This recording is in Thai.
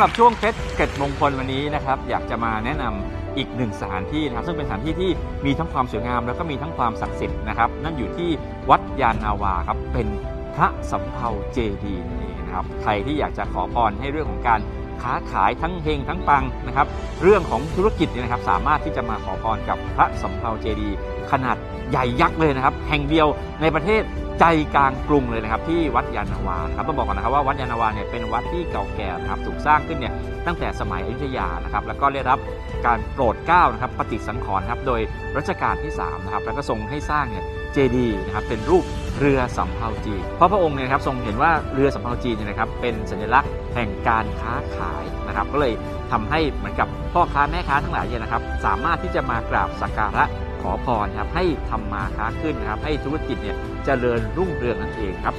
สำหรับช่วงเพชรเกร็ดมงคลวันนี้นะครับอยากจะมาแนะนำอีกหนึ่งสถานที่นะครับซึ่งเป็นสถานที่ที่มีทั้งความสวยงาม แล้วก็มีทั้งความศักดิ์สิทธิ์นะครับ นั่นอยู่ที่วัดยานนาวาครับเป็นพระสำเภาเจดีย์นั่นเองนะครับใครที่อยากจะขอพรให้เรื่องของการค้าขายทั้งเฮงทั้งปังนะครับ เรื่องของธุรกิจเนี่ยนะครับสามารถที่จะมาขอพรกับพระสำเภาเจดีย์ขนาดใหญ่ยักษ์เลยนะครับ แห่งเดียวในประเทศ ใจกลางกรุงเลยนะครับที่วัดยานาวานะครับต้องบอกก่อนนะครับว่าวัดยานนาวาเนี่ยเป็นวัดที่เก่าแก่นะครับถูกสร้างขึ้นเนี่ยตั้งแต่สมัยอยุธยานะครับแล้วก็ได้รับการโปรดเกล้านะครับปฏิสังขรณ์ครับโดยรัชกาลที่3นะครับแล้วก็ทรงให้สร้างเนี่ยเจดีย์นะครับเป็นรูปเรือสำเภาจีนเพราะพระองค์เนี่ยครับทรงเห็นว่าเรือสำเภาจีนเนี่ยนะครับเป็นสัญลักษณ์แห่งการค้าขายนะครับก็เลยทำให้เหมือนกับพ่อค้าแม่ค้าทั้งหลายเนี่ยนะครับสามารถที่จะมากราบสักการะ ขอพรครับให้ทำมาค้าขึ้นนะครับให้ธุรกิจเนี่ยเจริญรุ่งเรืองนั่นเองครับ